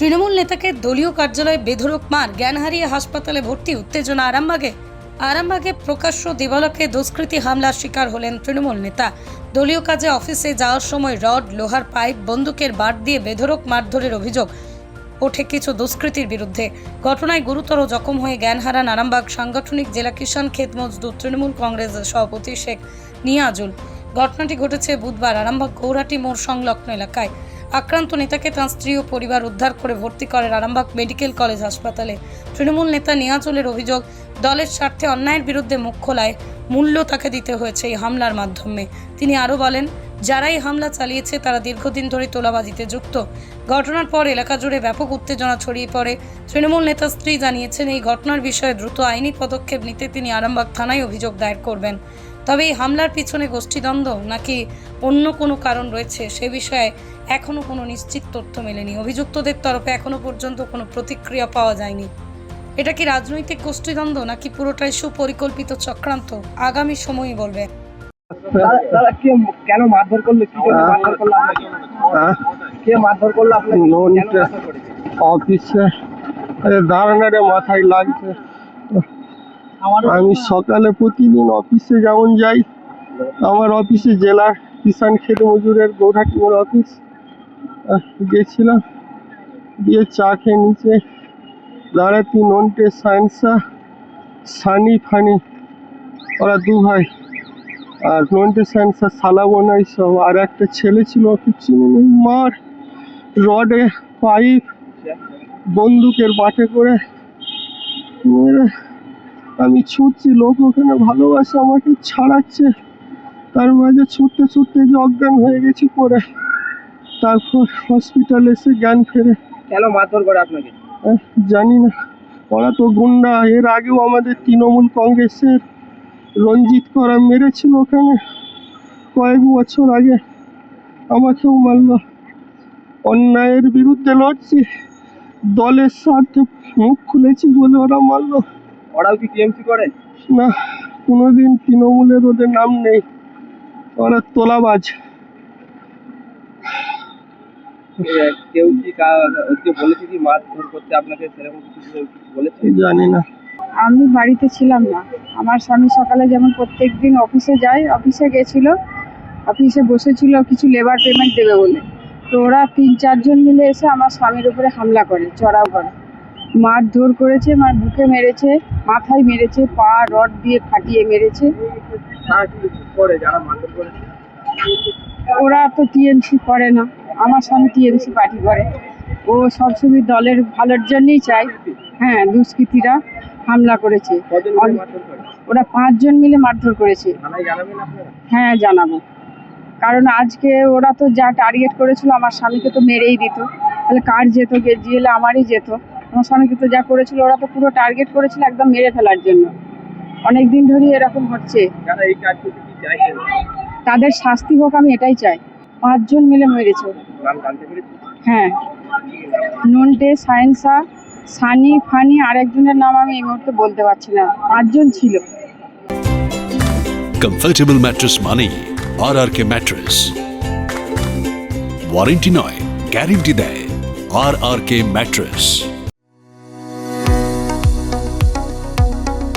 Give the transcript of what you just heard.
তৃণমূল নেতাকে দলীয় কার্যালয়ে বেধরক মার, জ্ঞান হারিয়ে হাসপাতালে ভর্তি, উত্তেজনা আরামবাগে। আরামবাগে প্রকাশ্য দিবালকে দুষ্কৃতী হামলার শিকার হলেন তৃণমূল নেতা। দলীয় কাজে অফিসে যাওয়ার সময় রড, লোহার পাইপ, বন্দুকের বাট দিয়ে বেধড়ক মারধরের অভিযোগ ওঠে কিছু দুষ্কৃতীর বিরুদ্ধে। ঘটনায় গুরুতর জখম হয়ে জ্ঞান হারান আরামবাগ সাংগঠনিক জেলা কিষাণ খেত মজদুর তৃণমূল কংগ্রেসের সভাপতি শেখ নিয়াজুল। ঘটনাটি ঘটেছে বুধবার আরামবাগ গৌরাটি মোড় সংলগ্ন এলাকায়। আক্রান্ত নেতাকে তাঁর স্ত্রী ও পরিবার উদ্ধার করে ভর্তি করেন আরামবাগ মেডিকেল কলেজ হাসপাতালে। তৃণমূল নেতা নিয়াজুলের অভিযোগ, দলের স্বার্থে অন্যায়ের বিরুদ্ধে মুখ খোলায় মূল্য তাকে দিতে হয়েছে এই হামলার মাধ্যমে। তিনি আরও বলেন, যারা এই হামলা চালিয়েছে তারা দীর্ঘদিন ধরে তোলাবাজিতে যুক্ত। ঘটনার পর এলাকা জুড়ে ব্যাপক উত্তেজনা ছড়িয়ে পড়ে। তৃণমূল নেতা স্ত্রী জানিয়েছেন, এই ঘটনার বিষয়ে দ্রুত আইনি পদক্ষেপ নিতে তিনি আরামবাগ থানায় অভিযোগ দায়ের করবেন। তবে এই হামলার পিছনে গোষ্ঠীদ্বন্দ্ব নাকি অন্য কোনো কারণ রয়েছে সে বিষয়ে এখনও কোনো নিশ্চিত তথ্য মেলেনি। অভিযুক্তদের তরফে এখনও পর্যন্ত কোনো প্রতিক্রিয়া পাওয়া যায়নি। এটা কি রাজনৈতিক গোষ্ঠীদ্বন্দ্ব নাকি পুরোটাই সুপরিকল্পিত চক্রান্ত? আগামী সময়ই বলবে। দাদা দাদা কেন মারধর করল? কি জন্য মারধর করল আপনাকে? কে মারধর করল আপনাকে? লোন কেন টা- মারধর করেছে? অফিসে আরে মাথায় লাগছে। আমি সকালে প্রতিদিন অফিসে যেমন যাই আমার অফিসে জেলার কিষাণ খেত মজুরের গৌরহাটিমের অফিস গেছিলাম। দিয়ে চা খেয়ে নিচে দাঁড়াতি নন্টে সায়েন্সা সানি ফানি ওরা দু ভাই। আর নন্টে সায়েন্সা সালা বোনাই সব। আর একটা ছেলে ছিল অফিস চিনি মার। রডে পাইপ বন্দুকের বাটে করে মেরে আমি ছুটছি লোক ওখানে ভালোবাসে আমাকে ছাড়াচ্ছে। তার মাঝে ছুটতে ছুটতে যে অজ্ঞান হয়ে গেছি পরে। তারপর হসপিটাল এসে জ্ঞান ফেরে। কেন মারধর করে আপনাকে? জানি না। ওরা তো গুন্ডা। এর আগেও আমাদের তৃণমূল কংগ্রেসের রঞ্জিত করা মেরেছিল ওখানে কয়েক বছর আগে। আমাকেও মারলো। অন্যায়ের বিরুদ্ধে লড়ছি। দলের স্বার্থে মুখ খুলেছি বলে ওরা মারলো। ওরাও কি টিএমসি করে? না কোনোদিন তৃণমূলের ওদের নাম নেই। ওরা তোলাবাজ। কেউ কি ওকে বলেছে কি মারধর করতে আপনাকে সেরকম কিছু বলেছে? জানি না। আমি বাড়িতে ছিলাম না। আমার স্বামী সকালে যেমন প্রত্যেক দিন অফিসে যায় অফিসে গেছিল অফিসে বসেছিল কিছু লেবার পেমেন্ট দেবে বলে। তো ওরা তিন চারজন মিলে এসে আমার স্বামীর উপরে হামলা করে চড়াও করে। মারধর করেছে আমার বুকে মেরেছে মাথায় মেরেছে পা রড দিয়ে ফাটিয়ে মেরেছে। ওরা তো টিএমসি করে না আমার স্বামী টিএমসি পার্টি করে। ও সবসময় দলের ভালোর জন্যই চায়। হ্যাঁ দুষ্কৃতীরা হামলা করেছে। ওরা পাঁচজন মিলে মারধর করেছে। হ্যাঁ জানাব। কারণ আজকে ওরা তো যা টার্গেট করেছিল আমার স্বামীকে তো মেরেই দিত। তাহলে কার যেত? গে জেলে আমারই যেত। আমার স্বামীকে তো যা করেছিল ওরা তো পুরো টার্গেট করেছিল একদম মেরে ফেলার জন্য। অনেক দিন ধরেই এরকম হচ্ছে যারা এই কাজ করতে কি চাইছেন তাদের শাস্তি হোক আমি এটাই চাই। পাঁচজন মিলে মেরেছে। হ্যাঁ। নন্টে সায়েন্সা সানি ফানি আরেকজনের নাম আমি এই মুহূর্তে বলতে পারছি না। পাঁচজন ছিল। কমফর্টেবল ম্যাট্রেস মানেই R R K mattress warranty নয় গ্যারেন্টি দেয় আর আর কে ম্যাট্রেস